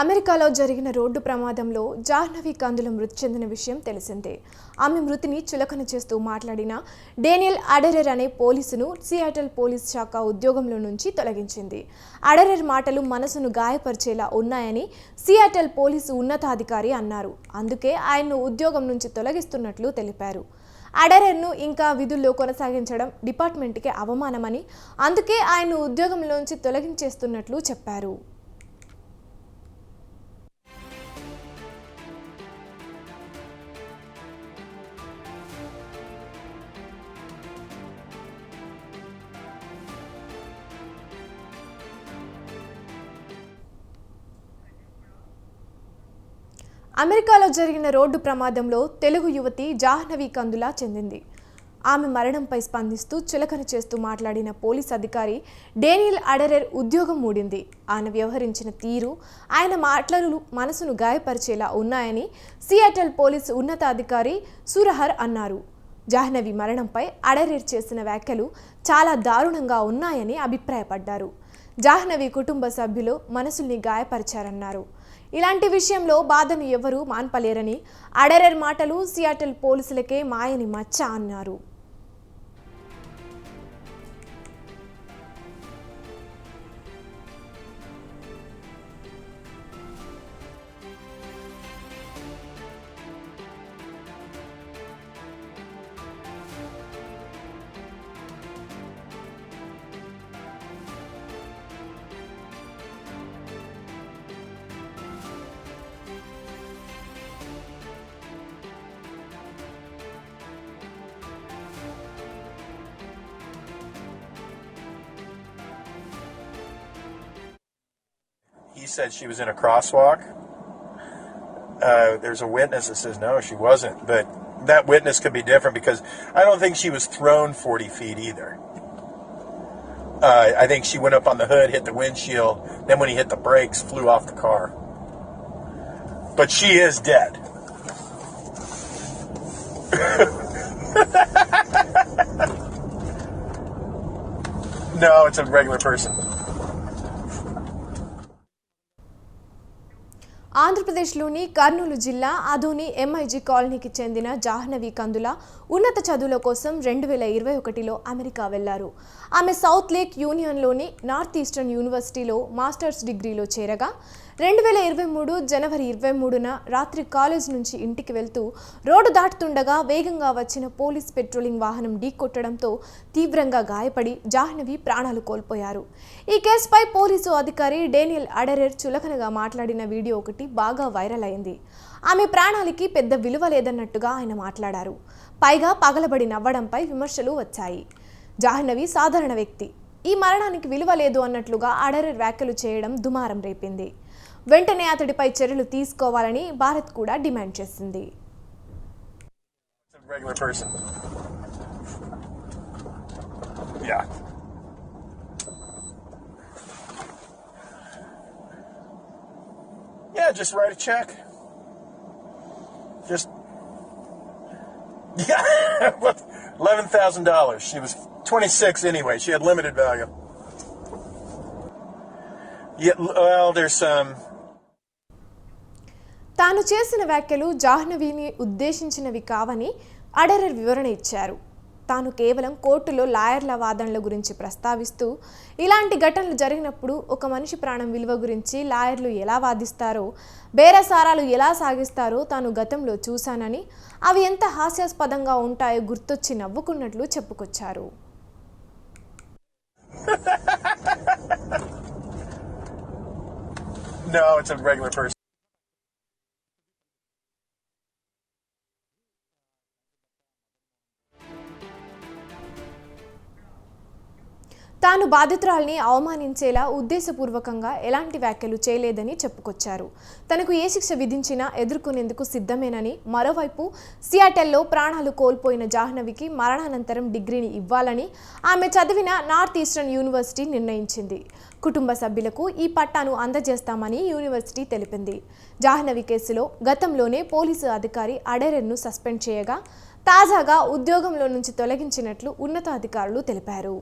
అమెరికాలో జరిగిన రోడ్డు ప్రమాదంలో జాహ్నవి కందుల మృతి చెందిన విషయం తెలిసిందే. ఆమె మృతిని చులకన చేస్తూ మాట్లాడిన డేనియల్ అడెరెర్ అనే పోలీసును సియాటల్ పోలీస్ శాఖ ఉద్యోగంలో నుంచి తొలగించింది. అడెరెర్ మాటలు మనసును గాయపరిచేలా ఉన్నాయని సియాటల్ పోలీసు ఉన్నతాధికారి అన్నారు. అందుకే ఆయన్ను ఉద్యోగం నుంచి తొలగిస్తున్నట్లు తెలిపారు. అడరెర్ను ఇంకా విధుల్లో కొనసాగించడం డిపార్ట్మెంట్కి అవమానమని అందుకే ఆయన్ను ఉద్యోగంలోంచి తొలగించేస్తున్నట్లు చెప్పారు. అమెరికాలో జరిగిన రోడ్డు ప్రమాదంలో తెలుగు యువతి జాహ్నవి కందులా చెందింది. ఆమె మరణంపై స్పందిస్తూ చులకన చేస్తూ మాట్లాడిన పోలీస్ అధికారి డేనియల్ అడరెర్ ఉద్యోగం మూడింది ఆయన వ్యవహరించిన తీరు ఆయన మాటలు మనసును గాయపరిచేలా ఉన్నాయని సియాటల్ పోలీసు ఉన్నతాధికారి సురహర్ అన్నారు. జాహ్నవి మరణంపై అడరెర్ చేసిన వ్యాఖ్యలు చాలా దారుణంగా ఉన్నాయని అభిప్రాయపడ్డారు. జాహ్నవి కుటుంబ సభ్యులు మనసుల్ని గాయపరిచారన్నారు. ఇలాంటి విషయంలో బాధను ఎవరూ మాన్పలేరని అడరెర్ మాటలు సియాటల్ పోలీసులకే మాయని మచ్చ అన్నారు. He said she was in a crosswalk. Uh, there's a witness that says no, she wasn't, but that witness could be different because I don't think she was thrown 40 feet either. Uh, I think she went up on the hood, hit the windshield, then when he hit the brakes, flew off the car. But she is dead. no, it's a regular person. ఆంధ్రప్రదేశ్లోని కర్నూలు జిల్లా Adoni MIG కాలనీకి చెందిన జాహ్నవి కందుల ఉన్నత చదువుల కోసం రెండు వేల ఇరవై ఒకటిలో అమెరికా వెళ్ళారు. ఆమె సౌత్ లేక్ యూనియన్లోని నార్త్ ఈస్టర్న్ యూనివర్సిటీలో మాస్టర్స్ డిగ్రీలో చేరగా రెండు వేల ఇరవై మూడు జనవరి ఇరవై మూడున రాత్రి కాలేజ్ నుంచి ఇంటికి వెళ్తూ రోడ్డు దాటుతుండగా వేగంగా వచ్చిన పోలీస్ పెట్రోలింగ్ వాహనం ఢీకొట్టడంతో తీవ్రంగా గాయపడి జాహ్నవి ప్రాణాలు కోల్పోయారు. ఈ కేసుపై పోలీసు అధికారి డేనియల్ అడరెర్ చులకనగా మాట్లాడిన వీడియో ఒకటి బాగా వైరల్ అయింది. ఆమె ప్రాణాలకి పెద్ద విలువ లేదన్నట్టుగా ఆయన మాట్లాడారు. పైగా పగలబడి నవ్వడంపై విమర్శలు వచ్చాయి. జాహ్నవి సాధారణ వ్యక్తి. ఈ మరణానికి విలువ లేదు అన్నట్లుగా అడరెర్ వ్యాఖ్యలు చేయడం దుమారం రేపింది. వెంటనే అతడిపై చర్యలు తీసుకోవాలని భారత్ కూడా డిమాండ్ చేసింది It's a regular person. Yeah. Yeah, just write a check. Just yeah, eleven thousand dollars. She was twenty six anyway. She had limited value. Yeah, well, there's some. తాను చేసిన వ్యాఖ్యలు జాహ్నవిని ఉద్దేశించినవి కావని అడరర్ వివరణ ఇచ్చారు తాను కేవలం కోర్టులో లాయర్ల వాదనల గురించి ప్రస్తావిస్తూ ఇలాంటి ఘటనలు జరిగినప్పుడు ఒక మనిషి ప్రాణం విలువ గురించి లాయర్లు ఎలా వాదిస్తారో బేరసారాలు ఎలా సాగిస్తారో తాను గతంలో చూశానని అవి ఎంత హాస్యాస్పదంగా ఉంటాయో గుర్తొచ్చి నవ్వుకున్నట్లు చెప్పుకొచ్చారు No, it's a regular person. తాను బాధితురాల్ని అవమానించేలా ఉద్దేశపూర్వకంగా ఎలాంటి వ్యాఖ్యలు చేయలేదని చెప్పుకొచ్చారు. తనకు ఏ శిక్ష విధించినా ఎదుర్కొనేందుకు సిద్ధమేనని మరోవైపు సియాటెల్లో ప్రాణాలు కోల్పోయిన జాహ్నవికి మరణానంతరం డిగ్రీని ఇవ్వాలని ఆమె చదివిన నార్త్ ఈస్టర్న్ యూనివర్సిటీ నిర్ణయించింది. కుటుంబ సభ్యులకు ఈ పట్టాను అందజేస్తామని యూనివర్సిటీ తెలిపింది. జాహ్నవి కేసులో గతంలోనే పోలీసు అధికారి అడెరెన్ను సస్పెండ్ చేయగా తాజాగా ఉద్యోగంలో నుంచి తొలగించినట్లు ఉన్నతాధికారులు తెలిపారు.